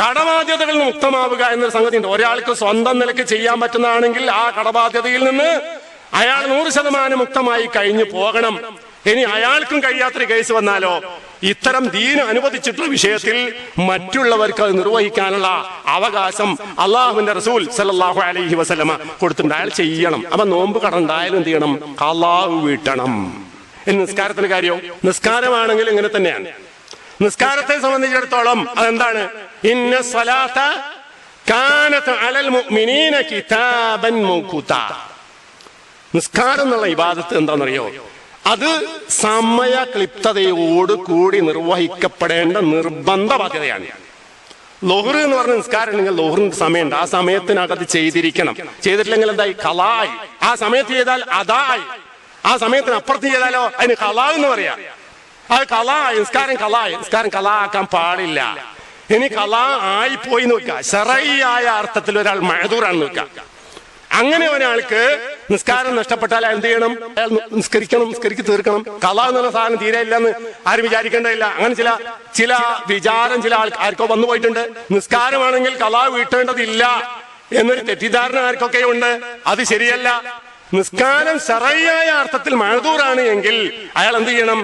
കടബാധ്യതകളിൽ നിന്ന് മുക്തമാവുക എന്നൊരു സംഗതി ഉണ്ട് ഒരാൾക്ക് സ്വന്തം നിലയ്ക്ക് ചെയ്യാൻ പറ്റുന്നതാണെങ്കിൽ ആ കടബാധ്യതയിൽ നിന്ന് അയാൾ നൂറ് ശതമാനം മുക്തമായി കഴിഞ്ഞു പോകണം. ഇനി അയാൾക്കും കഴിയാത്തൊരു കേസ് വന്നാലോ? ഇത്തരം ദീന അനുവദിച്ചിട്ടുള്ള വിഷയത്തിൽ മറ്റുള്ളവർക്ക് അത് നിർവഹിക്കാനുള്ള അവകാശം അള്ളാഹുവിന്റെ റസൂൽ സല്ലല്ലാഹു അലൈഹി വസ്ലമ കൊടുത്തിട്ടുണ്ട്. അയാൾ ചെയ്യണം. അപ്പൊ നോമ്പ് കടണ്ടായാലും എന്ത് ചെയ്യണം? അള്ളാഹു വീട്ടണം. ഇനി നിസ്കാരത്തിന്റെ കാര്യം. നിസ്കാരമാണെങ്കിൽ ഇങ്ങനെ തന്നെയാണ്. നിസ്കാരത്തെ സംബന്ധിച്ചിടത്തോളം അതെന്താണ്? ഇന്ന സ്വലാത്ത കാനത്ത് അലൽ മുഅ്മിനീന കിതാബൻ മൗഖൂത. നിസ്കാരം എന്നുള്ള ഇബാദത്ത് എന്താണെന്നറിയോ? അത് സമയ ക്ലിപ്തതയോട് കൂടി നിർവഹിക്കപ്പെടേണ്ട നിർബന്ധ ബാധ്യതയാണ്. ലോഹർ എന്ന് പറഞ്ഞ നിസ്കാരം നിങ്ങൾ ലോഹറിന്റെ സമയമുണ്ട്. ആ സമയത്തിനകത്ത് ചെയ്തിരിക്കണം. ചെയ്തിട്ടില്ലെങ്കിൽ എന്തായി? കലായി ആ സമയത്ത് ചെയ്താൽ അതായി ആ സമയത്തിന് അപ്പുറത്ത് ചെയ്താലോ? അതിന് കലാ എന്ന് പറയാ. അത് കലായി നിസ്കാരം കലായി നിസ്കാരം കലാ ആക്കാൻ പാടില്ല. ഇനി കലാ ആയിപ്പോയി നോക്കുക. ശറയായ അർത്ഥത്തിൽ ഒരാൾ മഴതൂറാൻ നോക്കുക. അങ്ങനെ ഒരാൾക്ക് നിസ്കാരം നഷ്ടപ്പെട്ടാൽ എന്ത് ചെയ്യണം? അയാൾ നിസ്കരിക്കണം നിസ്കരിക്ക് തീർക്കണം. കല എന്നുള്ള സാധനം തീരെ ഇല്ലെന്ന് ആരും വിചാരിക്കേണ്ടതില്ല. അങ്ങനെ ചില ചില വിചാരം ചില ആൾക്കാർക്കോ വന്നു പോയിട്ടുണ്ട്. നിസ്കാരമാണെങ്കിൽ കല വീട്ടേണ്ടതില്ല എന്നൊരു തെറ്റിദ്ധാരണ ആർക്കൊക്കെ ഉണ്ട് അത് ശരിയല്ല. നിസ്കാരം ശറയായ അർത്ഥത്തിൽ മഴതൂറാണ് എങ്കിൽ അയാൾ എന്ത് ചെയ്യണം?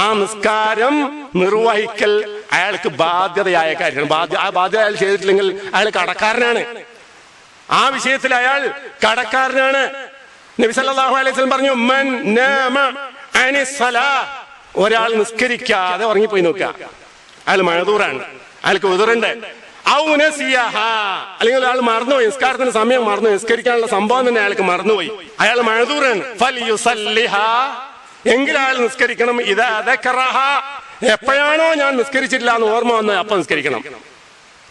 ആ നിസ്കാരം നിർവഹിക്കൽ അയാൾക്ക് ബാധ്യതയായ കാര്യമാണ്. ബാധ്യ ആ ബാധ്യത അയാൾ ചെയ്തിട്ടില്ലെങ്കിൽ അയാൾ കടക്കാരനാണ്. ആ വിഷയത്തിൽ അയാൾ കടക്കാരനാണ്. നബി സല്ലല്ലാഹു അലൈഹി വസല്ലം പറഞ്ഞു മൻ നാമ ഒരാൾ നിസ്കരിക്കാതെ ഉറങ്ങിപ്പോയി നോക്കുക. അയാൾ മഴതൂറാണ് അയാൾക്ക് ഉതിറുണ്ട്. അല്ലെങ്കിൽ ഒരാൾ മറന്നുപോയി നിസ്കാരത്തിന് സമയം മറന്നു നിസ്കരിക്കാനുള്ള സംഭവം തന്നെ അയാൾക്ക് മറന്നുപോയി. അയാൾ മഴദൂറാണ്. എങ്കിൽ അയാൾ നിസ്കരിക്കണം. ഇതാ. എപ്പോഴാണോ ഞാൻ നിസ്കരിച്ചിട്ടില്ല എന്ന് ഓർമ്മ വന്നത് അപ്പൊ നിസ്കരിക്കണം.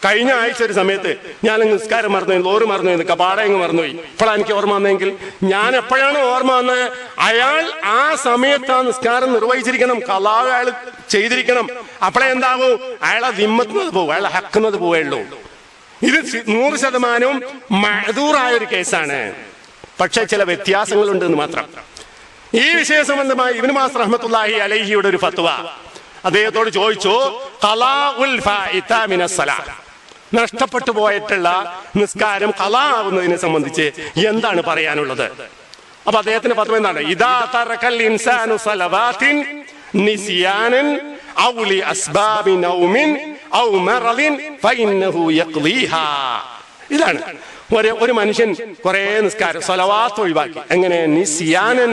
കഴിഞ്ഞ ആഴ്ച ഒരു സമയത്ത് ഞാൻ നിസ്കാരം മറന്നുപോയി ലോറി മറന്നുപോയി കപാടയങ്ങ് മറന്നുപോയി ഇപ്പോഴാണ് എനിക്ക് ഓർമ്മ വന്നെങ്കിൽ ഞാൻ എപ്പോഴാണ് ഓർമ്മ വന്നത്? അയാൾ ആ സമയത്ത് ആ നിസ്കാരം നിർവഹിച്ചിരിക്കണം കലാവ് അയാൾ ചെയ്തിരിക്കണം. അപ്പോഴേ എന്താകൂ അയാളെ വിമ്മത്തുന്നത് പോകും അയാളെ ഹക്കുന്നത് പോവുള്ളൂ ഇത് നൂറ് ശതമാനവും മഴദൂറായ ഒരു കേസാണ്. പക്ഷെ ചില വ്യത്യാസങ്ങളുണ്ട് എന്ന് മാത്രം. ഈ വിഷയ സംബന്ധമായി ഇബ്നു മാസ് റഹ്മത്തുല്ലാഹി അലൈഹിയുടെ ഒരു ഫത്വ. അദ്ദേഹത്തോട് ചോദിച്ചു കലാ ഉൽ ഫായിത ഇത്താമിന. നഷ്ടപ്പെട്ടു പോയിട്ടുള്ള നിസ്കാരം കലാവുന്നതിനെ സംബന്ധിച്ച് എന്താണ് പറയാനുള്ളത്? അപ്പൊ അദ്ദേഹത്തിന്റെ പത്രം എന്താണ്? ഇതാ തറക്കൽ ഇൻസാനു സലവാത്തിൻ നിസിയാനൻ ഔലി അസ്ബാബി നൗമിൻ ഔ മറലിൻ ഫഇന്നഹു യഖ്ലീഹാ ഇതാണ്. ഒരു ഒരു മനുഷ്യൻ കുറെ നിസ്കാരം സ്വലവാത്ത് ഒഴിവാക്കി. എങ്ങനെ? നിസിയാനൻ.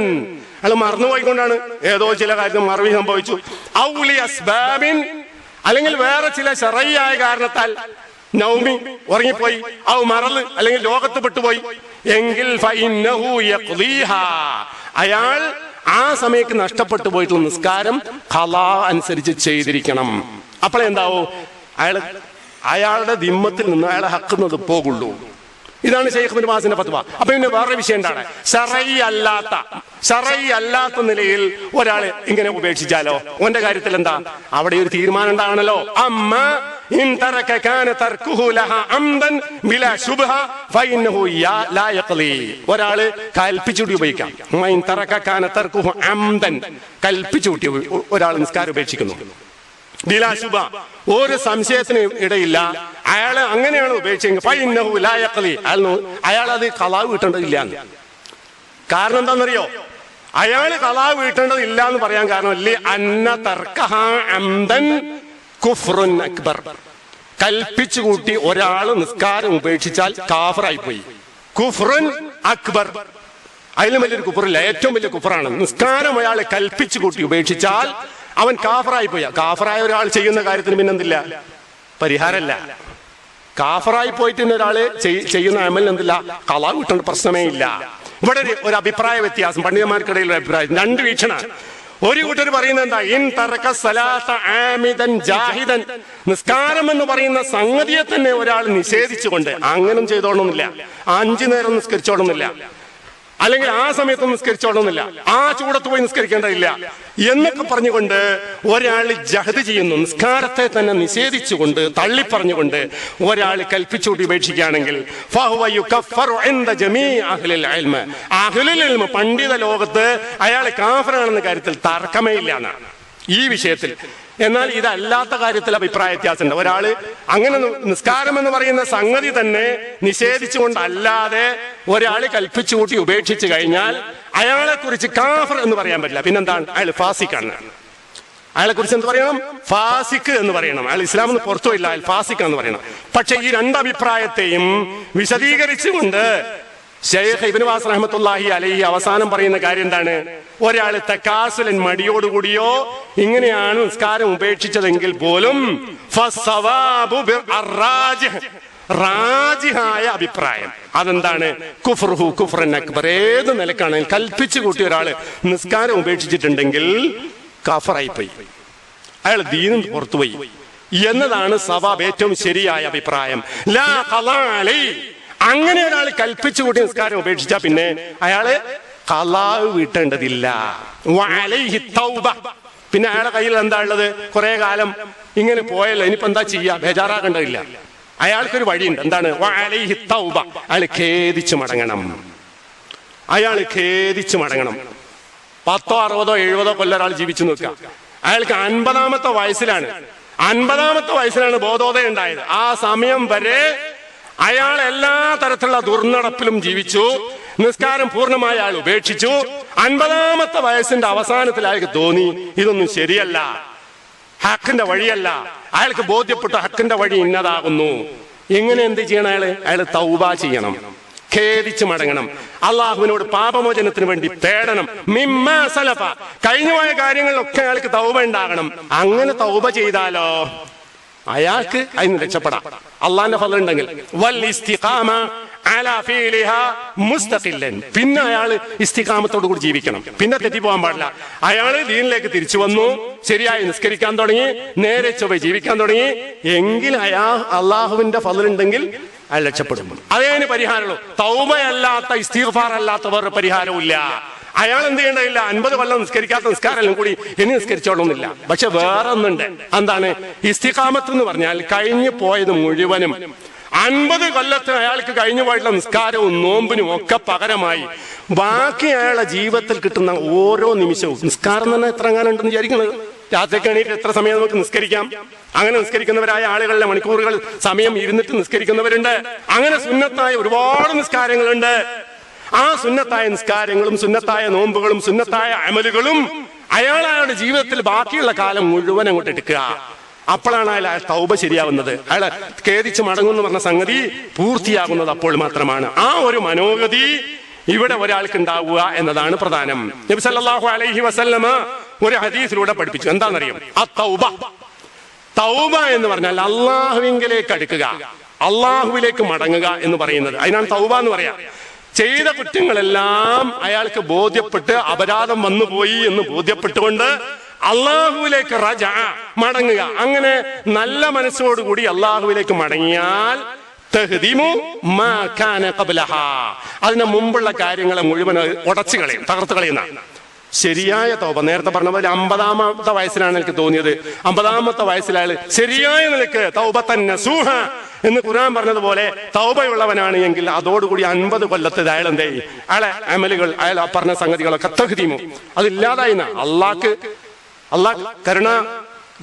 അയാൾ മറന്നുപോയിക്കൊണ്ടാണ്. ഏതോ ചില കാര്യത്തിൽ മറവി സംഭവിച്ചു. ഔലി അസ്ബാബിൻ അല്ലെങ്കിൽ വേറെ ചില ചെറിയായ കാരണത്താൽ നൗമി ഉറങ്ങിപ്പോയി. ഔ മറന്ന് അല്ലെങ്കിൽ ലോകത്ത് പെട്ടുപോയി. എങ്കിൽ. അയാൾ ആ സമയത്ത് നഷ്ടപ്പെട്ടു പോയിട്ടുള്ള നിസ്കാരം കലാ അനുസരിച്ച് ചെയ്തിരിക്കണം. അപ്പോൾ എന്താവോ? അയാൾ അയാളുടെ ദിമ്മത്തിൽ നിന്ന് അയാളെ ഹക്കുന്നത് പോകുള്ളൂ. ഇതാണ് ഷെയ്ഖ് ബിൻ ബാസിന്റെ ഫത്വ. അപ്പൊ പിന്നെ വേറെ വിഷയം എന്താണ്? ഷറൈ അല്ലാത്ത ഷറൈ അല്ലാത്ത നിലയിൽ ഒരാൾ ഇങ്ങനെ ഉപേക്ഷിച്ചാലോ? ഓന്റെ കാര്യത്തിൽ എന്താ? അവിടെ ഒരു തീരുമാനം ഉണ്ടാകണല്ലോ അമ്മ തറക കാന തർക്കുഹു ലഹ അംദൻ ബിലാ ശുബ്ഹ ഫഇന്നഹു യാ ലാ യഖ്ലി. ഒരാൾ കൽപ്പിച്ചുകൂട്ടി ഉപയോഗിക്കാം. മൈൻ ഇൻ തറക കാന തർക്കുഹു അംദൻ. കൽപ്പിച്ചുകൂട്ടി ഒരാൾ നിസ്കാരം ഉപേക്ഷിക്കുന്നു. ബിലാശുബ ഒരു സംശയത്തിന് ഇടയില്ല. അയാളെ അങ്ങനെയാണ് ഉപേക്ഷിക്കുന്നത് ഫൈന്നഹു ലാ യഖ്ലി. അയാൾ അയാൾ അത് കലാവ് കിട്ടേണ്ടതില്ല. കാരണം എന്താണെന്നറിയോ? അയാൾ കലാവ് വീട്ടേണ്ടതില്ല എന്ന് പറയാൻ കാരണം അല്ലേ അന്ന തർക്കഹ അംദൻ കുഫ്റുൻ അക്ബർ. കൽപ്പിച്ചു കൂട്ടി ഒരാൾ നിസ്കാരം ഉപേക്ഷിച്ചാൽ കാഫറായി പോയി കുഫ്രുൻ അക്ബർ. അതിലും വലിയൊരു കുഫറില്ല ഏറ്റവും വലിയ കുഫറാണ് നിസ്കാരം അയാൾ കൽപ്പിച്ചു കൂട്ടി ഉപേക്ഷിച്ചാൽ അവൻ കാഫറായി പോയ കാഫറായ ഒരാൾ ചെയ്യുന്ന കാര്യത്തിന് പിന്നെന്തില്ല? പരിഹാരമല്ല കാഫറായി പോയിട്ട് ഒരാൾ ചെയ്യുന്ന അമലിന് എന്തില്ല? കള കിട്ടേണ്ട പ്രശ്നമേ ഇല്ല. ഇവിടെ ഒരു അഭിപ്രായ വ്യത്യാസം പണ്ഡിതന്മാർക്കിടയിൽ ഒരു അഭിപ്രായം. രണ്ട് വീക്ഷണ ഒരു കൂട്ടർ പറയുന്നത് എന്താ? ഇൻ തറക്ക സലാത്ത ആമിതൻ ജാഹിദൻ. നിസ്കാരം എന്ന് പറയുന്ന സംഗതിയെ തന്നെ ഒരാൾ നിഷേധിച്ചുകൊണ്ട് അങ്ങനെ ചെയ്തോണമെന്നില്ല അഞ്ചു നേരം നിസ്കരിച്ചോളണമെന്നില്ല അല്ലെങ്കിൽ ആ സമയത്ത് നിസ്കരിച്ചോളണമെന്നില്ല. ആ ചൂടത്ത് പോയി നിസ്കരിക്കേണ്ടതില്ല. എന്നൊക്കെ പറഞ്ഞുകൊണ്ട് ഒരാൾ ജഹദ് ചെയ്യുന്നു. നിസ്കാരത്തെ തന്നെ നിഷേധിച്ചുകൊണ്ട് തള്ളിപ്പറഞ്ഞുകൊണ്ട് ഒരാൾ കൽപ്പിച്ചുകൂട്ടി ഉപേക്ഷിക്കുകയാണെങ്കിൽ പണ്ഡിത ലോകത്ത് അയാൾ കാഫറാണെന്ന കാര്യത്തിൽ തർക്കമേ ഇല്ല ഈ വിഷയത്തിൽ എന്നാൽ ഇതല്ലാത്ത കാര്യത്തിൽ അഭിപ്രായ വ്യത്യാസമുണ്ട്. ഒരാൾ അങ്ങനെ നിസ്കാരം എന്ന് പറയുന്ന സംഗതി തന്നെ നിഷേധിച്ചുകൊണ്ടല്ലാതെ ഒരാൾ കൽപ്പിച്ചു കൂട്ടി ഉപേക്ഷിച്ചു കഴിഞ്ഞാൽ അയാളെ കുറിച്ച് കാഫർ എന്ന് പറയാൻ പറ്റില്ല. പിന്നെന്താണ്? അയാൾ ഫാസിക്കാണ്. അയാളെ കുറിച്ച് എന്ത് പറയണം? ഫാസിക്ക് എന്ന് പറയണം. അയാൾ ഇസ്ലാം എന്ന് പുറത്തു ഇല്ല അയാൾ ഫാസിക്ക് എന്ന് പറയണം. പക്ഷെ ഈ രണ്ട് അഭിപ്രായത്തെയും വിശദീകരിച്ചുകൊണ്ട് ഷെയ്ഖ് ഇബിനുവാസ് റഹ്മത്തുള്ളാഹി അലൈഹി അവസാനം പറയുന്ന കാര്യം എന്താണ്? ഒരാൾ തക്കാസുലൻ മടിയോടുകൂടിയോ ഇങ്ങനെയാണ് നിസ്കാരം ഉപേക്ഷിച്ചതെങ്കിൽ പോലും. റാജിഹായ അഭിപ്രായം. അതെന്താണ്? കുഫ്റുഹു കുഫ്റൻ അക്ബർ. ഏത് നിലക്കാണ് കൽപ്പിച്ചു കൂട്ടി ഒരാൾ നിസ്കാരം ഉപേക്ഷിച്ചിട്ടുണ്ടെങ്കിൽ കഫറായി പോയി അയാൾ ദീനും പുറത്തുപോയി. എന്നതാണ് സവാബ് ഏറ്റവും ശരിയായ അഭിപ്രായം. ലാ. അങ്ങനെ ഒരാൾ കൽപ്പിച്ചു കൂട്ടി നിസ്കാരം ഉപേക്ഷിച്ച പിന്നെ അയാൾ കലാവ് വീട്ടേണ്ടതില്ല. പിന്നെ അയാളെ കയ്യിൽ എന്താ ഉള്ളത്? കുറെ കാലം ഇങ്ങനെ പോയല്ലോ. ഇനിയിപ്പോ എന്താ ചെയ്യാ? ബേജാറാകേണ്ടതില്ല. അയാൾക്കൊരു വഴിയുണ്ട്. എന്താണ്. അയാൾ ഖേദിച്ചു മടങ്ങണം. അയാൾ ഖേദിച്ചു മടങ്ങണം. പത്തോ അറുപതോ എഴുപതോ കൊല്ലം ഒരാൾ ജീവിച്ചു നിൽക്കുക. അയാൾക്ക് അൻപതാമത്തെ വയസ്സിലാണ്. അൻപതാമത്തെ വയസ്സിലാണ് ബോധോദയം ഉണ്ടായത്. ആ സമയം വരെ അയാൾ എല്ലാ തരത്തിലുള്ള ദുർനടപ്പിലും ജീവിച്ചു. നിസ്കാരം പൂർണമായി അയാൾ ഉപേക്ഷിച്ചു. അൻപതാമത്തെ വയസ്സിന്റെ അവസാനത്തിൽ അയാൾക്ക് തോന്നി ഇതൊന്നും ശരിയല്ല. ഹക്കിന്റെ വഴിയല്ല. അയാൾക്ക് ബോധ്യപ്പെട്ട ഹക്കിന്റെ വഴി ഇന്നതാകുന്നു. എങ്ങനെ എന്ത് ചെയ്യണം അയാൾ? അയാൾ തൗബ ചെയ്യണം. ഖേദിച്ച് മടങ്ങണം. അള്ളാഹുവിനോട് പാപമോചനത്തിന് വേണ്ടി തേടണം. മിമ്മ സലഫ. കഴിഞ്ഞുപോയ കാര്യങ്ങളിലൊക്കെ അയാൾക്ക് തൗബ ഉണ്ടാകണം. അങ്ങനെ തൗബ ചെയ്താലോ? അയാൾക്ക് അതിന് രക്ഷപ്പെടാം. അള്ളാന്റെ ഫലം ഉണ്ടെങ്കിൽ. വൽ ഇസ്തിഖാമ പിന്നെ അയാൾ ഇസ്തികാമത്തോടു കൂടി ജീവിക്കണം. പിന്നെ തെറ്റിപ്പോകാൻ പാടില്ല. അയാൾ ദീനിലേക്ക് തിരിച്ചു വന്നു. ശരിയായി നിസ്കരിക്കാൻ തുടങ്ങി. നേരെ ചൊവ്വ ജീവിക്കാൻ തുടങ്ങി. എങ്കിൽ അയാൾ അള്ളാഹുവിന്റെ ഫലമുണ്ടെങ്കിൽ അയാൾ രക്ഷപ്പെടും. അതേന് പരിഹാരമുള്ളൂ. തൗമയല്ലാത്ത ഇസ്തിഗ്ഫാർ അല്ലാത്ത വേറെ പരിഹാരമില്ല അയാൾ എന്ത് ചെയ്യേണ്ടതില്ല? അൻപത് കൊല്ലം നിസ്കരിക്കാത്ത നിസ്കാരം കൂടി ഇനി നിസ്കരിച്ചോളൊന്നില്ല. പക്ഷെ വേറെ ഒന്നുണ്ട് എന്താണ്? ഇസ്തിഖാമത്ത് എന്ന് പറഞ്ഞാൽ കഴിഞ്ഞു പോയത് മുഴുവനും അൻപത് കൊല്ലത്തിന് അയാൾക്ക് കഴിഞ്ഞു പോയിട്ടുള്ള നിസ്കാരവും നോമ്പിനും ഒക്കെ പകരമായി ബാക്കി അയാളുടെ ജീവിതത്തിൽ കിട്ടുന്ന ഓരോ നിമിഷവും. നിസ്കാരം തന്നെ എത്ര കാലം ഉണ്ടെന്ന് വിചാരിക്കുന്നത്? രാത്രിക്ക് എണീറ്റ് എത്ര സമയം നമുക്ക് നിസ്കരിക്കാം? അങ്ങനെ നിസ്കരിക്കുന്നവരായ ആളുകളുടെ മണിക്കൂറുകൾ സമയം ഇരുന്നിട്ട് നിസ്കരിക്കുന്നവരുണ്ട്. അങ്ങനെ സുന്നത്തായ ഒരുപാട് നിസ്കാരങ്ങളുണ്ട്. ആ സുന്നത്തായ നിസ്കാരങ്ങളും സുന്നത്തായ നോമ്പുകളും സുന്നത്തായ അമലുകളും അയാൾ അയാളുടെ ജീവിതത്തിൽ ബാക്കിയുള്ള കാലം മുഴുവൻ അങ്ങോട്ട് എടുക്കുക. അപ്പോഴാണ് അയാൾ അയാൾ തൗബ ശരിയാവുന്നത്. അയാൾ ഖേദിച്ച് മടങ്ങുന്നു പറഞ്ഞ സംഗതി പൂർത്തിയാകുന്നത് അപ്പോൾ മാത്രമാണ്. ആ ഒരു മനോഗതി ഇവിടെ ഒരാൾക്ക് ഉണ്ടാവുക എന്നതാണ് പ്രധാനം. നബി സല്ലല്ലാഹു അലൈഹി വസല്ലമ ഒരു ഹദീസിലൂടെ പഠിപ്പിച്ചു. എന്താണെന്നറിയും? ആ തൗബ. തൗബ എന്ന് പറഞ്ഞാൽ അള്ളാഹുവിങ്കിലേക്ക് അടുക്കുക. അള്ളാഹുവിലേക്ക് മടങ്ങുക എന്ന് പറയുന്നത്. അതിനാണ് തൗബ എന്ന് പറയാം. ചെയ്ത കുറ്റങ്ങളെല്ലാം അയാൾക്ക് ബോധ്യപ്പെട്ട് അപരാധം വന്നുപോയി എന്ന് ബോധ്യപ്പെട്ടുകൊണ്ട് അള്ളാഹുവിലേക്ക് റജ മടങ്ങുക അങ്ങനെ നല്ല മനസ്സോടുകൂടി അള്ളാഹുവിലേക്ക് മടങ്ങിയാൽ. അതിന് മുമ്പുള്ള കാര്യങ്ങളെ മുഴുവൻ ഉടച്ചു കളയും തകർത്ത് കളയുന്ന ശരിയായ തോപ നേരത്തെ പറഞ്ഞ പോലെ അമ്പതാമത്തെ വയസ്സിലാണ് എനിക്ക് തോന്നിയത്. അമ്പതാമത്തെ വയസ്സിലാണ് ശരിയായ നിലയ്ക്ക് തൗബ തന്നെ സൂഹ എന്ന് ഖുർആൻ പറഞ്ഞതുപോലെ തൗബയുള്ളവനാണ് എങ്കിൽ അതോടുകൂടി അൻപത് കൊല്ലത്തെ അയാൾ എന്തേ അയാളെ അമലുകൾ അയാൾ പറഞ്ഞ സംഗതികളൊക്കെ തഹ്ദീമു. അതില്ലാതായി അള്ളാക്ക് അള്ളാഹ് കരുണ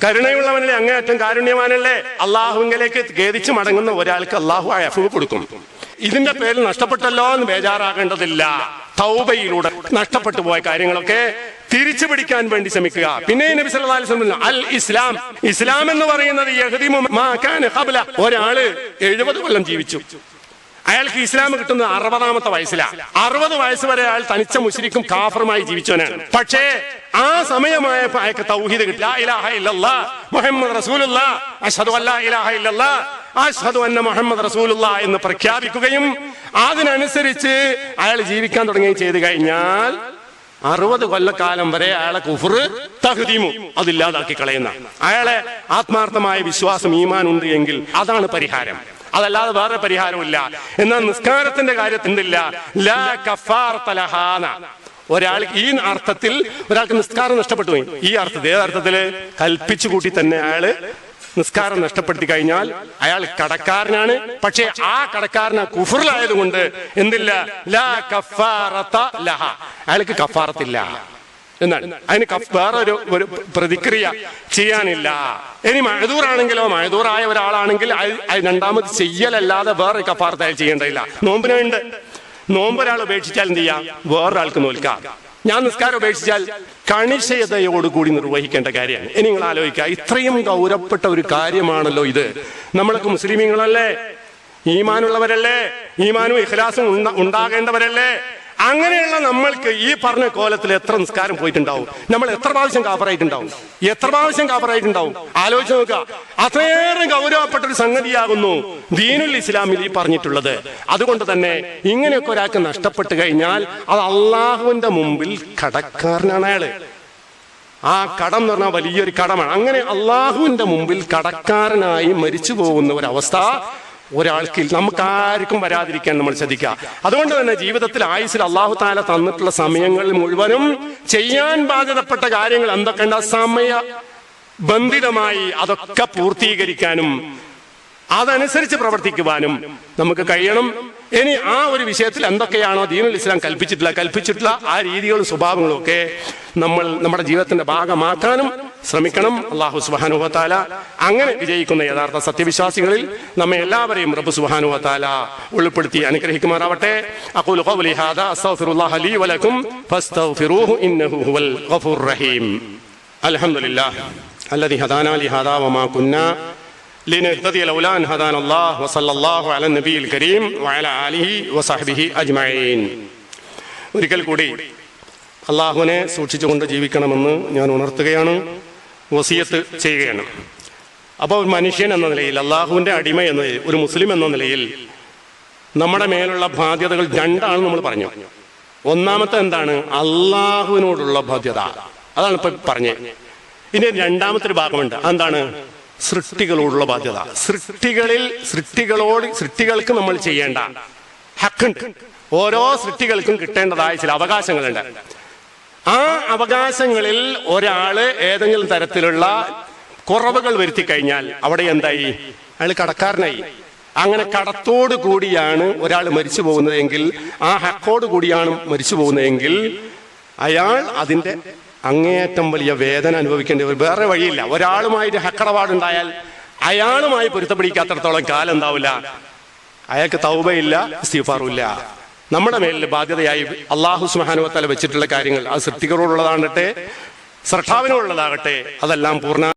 കരുണയുള്ളവനല്ലേ അങ്ങേയറ്റം കാരുണ്യവാനല്ലേ? അള്ളാഹുവിലേക്ക് ഖേദിച്ച് മടങ്ങുന്ന ഒരാൾക്ക് അള്ളാഹു അഫു കൊടുക്കും. ഇതിന്റെ പേരിൽ നഷ്ടപ്പെട്ടല്ലോ എന്ന് ബേജാറാകേണ്ടതില്ല. തൗബയിലൂടെ നഷ്ടപ്പെട്ടു പോയ കാര്യങ്ങളൊക്കെ തിരിച്ചു പിടിക്കാൻ വേണ്ടി ശ്രമിക്കുക. പിന്നെ നബി സല്ലല്ലാഹു അലൈഹി വസല്ലം അൽ ഇസ്ലാം. ഇസ്ലാം എന്ന് പറയുന്നത് ഒരാൾ എഴുപത് കൊല്ലം ജീവിച്ചു. അയാൾക്ക് ഇസ്ലാം കിട്ടുന്നത് അറുപതാമത്തെ വയസ്സിലാണ് അറുപത് വയസ്സ് വരെ അയാൾ തനിച്ച മുസ്ലിക്കും കാഫറുമായി ജീവിച്ചവനാണ്. പക്ഷേ ആ സമയമായപ്പോ അയാൾക്ക് തൗഹീദ് കിട്ടി. ഇലാഹ ഇല്ലല്ലാ. മുഹമ്മദ് റസൂലുള്ള. അഷ്ഹദു അല്ലാ ഇലാഹ ഇല്ലല്ലാ. അന്ന മുഹമ്മദ് റസൂലുള്ള എന്ന് പ്രഖ്യാപിക്കുകയും അതിനനുസരിച്ച് അയാൾ ജീവിക്കാൻ തുടങ്ങുകയും ചെയ്തു കഴിഞ്ഞാൽ അറുപത് കൊല്ലക്കാലം വരെ അയാളെ കുഫർ തഹദീമു അതില്ലാതാക്കി കളയുന്ന. അയാളെ ആത്മാർത്ഥമായ വിശ്വാസം ഈമാൻ ഉണ്ട് എങ്കിൽ അതാണ് പരിഹാരം. അതല്ലാതെ വേറെ പരിഹാരമില്ല. എന്നാൽ നിസ്കാരത്തിന്റെ കാര്യത്തിനില്ല ലാ കഫാറത്ത ലഹാന. ഒരാൾ ഈ അർത്ഥത്തിൽ ഒരാൾക്ക് നിസ്കാരം നഷ്ടപ്പെട്ടു ഈ അർത്ഥത്തിൽ ഏത് അർത്ഥത്തിൽ കൽപ്പിച്ചു കൂട്ടി തന്നെ അയാൾ നിസ്കാരം നഷ്ടപ്പെടുത്തി കഴിഞ്ഞാൽ അയാൾ കടക്കാരനാണ്. പക്ഷെ ആ കടക്കാരന് കുഫറിലായതുകൊണ്ട് എന്തില്ല? അയാൾക്ക് കഫാറത്തില്ല. എന്നാണ്. അതിന് വേറെ ഒരു പ്രതിക്രിയ ചെയ്യാനില്ല. ഇനി മഴദൂറാണെങ്കിലോ മഴദൂറായ ഒരാളാണെങ്കിൽ രണ്ടാമത് ചെയ്യലല്ലാതെ വേറെ കഫാർത്ത് ചെയ്യേണ്ടതില്ല. നോമ്പിനുണ്ട്. നോമ്പൊരാൾ ഉപേക്ഷിച്ചാൽ എന്ത് ചെയ്യാം? വേറൊരാൾക്ക് നോൽക്കാം. ഞാൻ നിസ്കാരം ഉപേക്ഷിച്ചാൽ കണിശയതയോടുകൂടി നിർവഹിക്കേണ്ട കാര്യമാണ്. ഇനി നിങ്ങൾ ആലോചിക്കുക ഇത്രയും ഗൗരവപ്പെട്ട ഒരു കാര്യമാണല്ലോ ഇത്. നമ്മളൊക്കെ മുസ്ലിമീങ്ങളല്ലേ? ഈമാനുള്ളവരല്ലേ? ഈമാനും ഇഖ്ലാസും ഉണ്ട- ഉണ്ടാകേണ്ടവരല്ലേ? അങ്ങനെയുള്ള നമ്മൾക്ക് ഈ പറഞ്ഞ കോലത്തിൽ എത്ര നിസ്കാരം പോയിട്ടുണ്ടാവും? നമ്മൾ എത്ര പ്രാവശ്യം കാപ്പറായിട്ടുണ്ടാവും എത്ര പ്രാവശ്യം കാപ്പറായിട്ടുണ്ടാവും ആലോചിച്ച് നോക്കുക. അത്രയേറെ ഗൗരവപ്പെട്ട ഒരു സംഗതിയാകുന്നു ദീനുൽ ഇസ്ലാമിൽ ഈ പറഞ്ഞിട്ടുള്ളത്. അതുകൊണ്ട് തന്നെ ഇങ്ങനെയൊക്കെ ഒരാൾക്ക് നഷ്ടപ്പെട്ടു കഴിഞ്ഞാൽ അത് അള്ളാഹുവിന്റെ മുമ്പിൽ കടക്കാരനാണ് അയാൾ. ആ കടം എന്ന് പറഞ്ഞാൽ വലിയൊരു കടമാണ്. അങ്ങനെ അള്ളാഹുവിന്റെ മുമ്പിൽ കടക്കാരനായി മരിച്ചു പോകുന്ന ഒരവസ്ഥ ഒരാൾക്ക് നമുക്ക് ആർക്കും വരാതിരിക്കാൻ നമ്മൾ ശ്രദ്ധിക്കുക. അതുകൊണ്ട് തന്നെ ജീവിതത്തിൽ ആയുസിൽ അള്ളാഹു താല തന്നിട്ടുള്ള സമയങ്ങളിൽ മുഴുവനും ചെയ്യാൻ ബാധ്യതപ്പെട്ട കാര്യങ്ങൾ എന്തൊക്കെയുണ്ട് സമയ ബന്ധിതമായി അതൊക്കെ പൂർത്തീകരിക്കാനും അതനുസരിച്ച് പ്രവർത്തിക്കുവാനും നമുക്ക് കഴിയണം. ഇനി ആ ഒരു വിഷയത്തിൽ എന്തൊക്കെയാണോ ദീനുൽ ഇസ്ലാം കൽപ്പിച്ചിട്ടുള്ള കൽപ്പിച്ചിട്ടുള്ള ആ രീതികളും സ്വഭാവങ്ങളും ഒക്കെ നമ്മൾ നമ്മുടെ ജീവിതത്തിന്റെ ഭാഗമാക്കാനും ശ്രമിക്കണം അള്ളാഹു സുബാനുവത്താല അങ്ങനെ വിജയിക്കുന്ന യഥാർത്ഥ സത്യവിശ്വാസികളിൽ നമ്മെ എല്ലാവരെയും റബ്ബ് സുബാനുവത്താല ഉൾപ്പെടുത്തി അനുഗ്രഹിക്കുമാറാവട്ടെ അഖൂലു ഖൗലി ഹാദാ അസ്തഗ്ഫിറുല്ലാഹ ലീ വലക്കും ഫസ്തഗ്ഫിറൂഹു ഇന്നഹു ഹുവൽ ഗഫൂർ റഹീം അൽഹംദുലില്ലാഹ് الذي هدانا لهذا وما كنا لنهتدي لولا ان هدانا الله وصلى الله على النبي الكريم وعلى اله وصحبه اجمعين ഒരിക്കൽ കൂടി അള്ളാഹുവിനെ സൂക്ഷിച്ചുകൊണ്ട് ജീവിക്കണമെന്ന് ഞാൻ ഉണർത്തുകയാണ് വസിയത്ത് ചെയ്യുകയാണ്. അപ്പോൾ ഒരു മനുഷ്യൻ എന്ന നിലയിൽ അള്ളാഹുവിന്റെ അടിമ എന്ന നിലയിൽ ഒരു മുസ്ലിം എന്ന നിലയിൽ നമ്മുടെ മേലുള്ള ബാധ്യതകൾ രണ്ടാണ് നമ്മൾ പറഞ്ഞു. ഒന്നാമത്തെ എന്താണ്? അള്ളാഹുവിനോടുള്ള ബാധ്യത. അതാണ് ഇപ്പൊ പറഞ്ഞത്. ഇനി രണ്ടാമത്തെ ഒരു ഭാഗമുണ്ട്. എന്താണ് സൃഷ്ടികളോടുള്ള ബാധ്യത. സൃഷ്ടികളിൽ സൃഷ്ടികളോട് സൃഷ്ടികൾക്ക് നമ്മൾ ചെയ്യേണ്ട ഹക്കുണ്ട് ഓരോ സൃഷ്ടികൾക്കും കിട്ടേണ്ടതായ ചില അവകാശങ്ങളുണ്ട്. ആ അവകാശങ്ങളിൽ ഒരാൾ ഏതെങ്കിലും തരത്തിലുള്ള കുറവുകൾ വരുത്തി കഴിഞ്ഞാൽ അവിടെ എന്തായി? അയാൾ കടക്കാരനായി. അങ്ങനെ കടത്തോടു കൂടിയാണ് ഒരാൾ മരിച്ചു പോകുന്നതെങ്കിൽ ആ ഹക്കോട് കൂടിയാണ് മരിച്ചു പോകുന്നതെങ്കിൽ അയാൾ അതിന്റെ അങ്ങേയറ്റം വലിയ വേദന അനുഭവിക്കേണ്ടി വരും. വേറെ വഴിയില്ല. ഒരാളുമായിട്ട് ഹക്കടപാടുണ്ടായാൽ അയാളുമായി പൊരുത്തപ്പെടിക്കാത്തടത്തോളം കാലം എന്താവില്ല? അയാൾക്ക് തൗബയില്ല ഇസ്തിഫാറുമില്ല നമ്മുടെ മേലിൽ ബാധ്യതയായി അള്ളാഹു സുഹാനുവത്തല വെച്ചിട്ടുള്ള കാര്യങ്ങൾ. അത് സൃഷ്ടികളോടുള്ളതാകട്ടെ സർഷാവിനോടുള്ളതാകട്ടെ അതെല്ലാം പൂർണ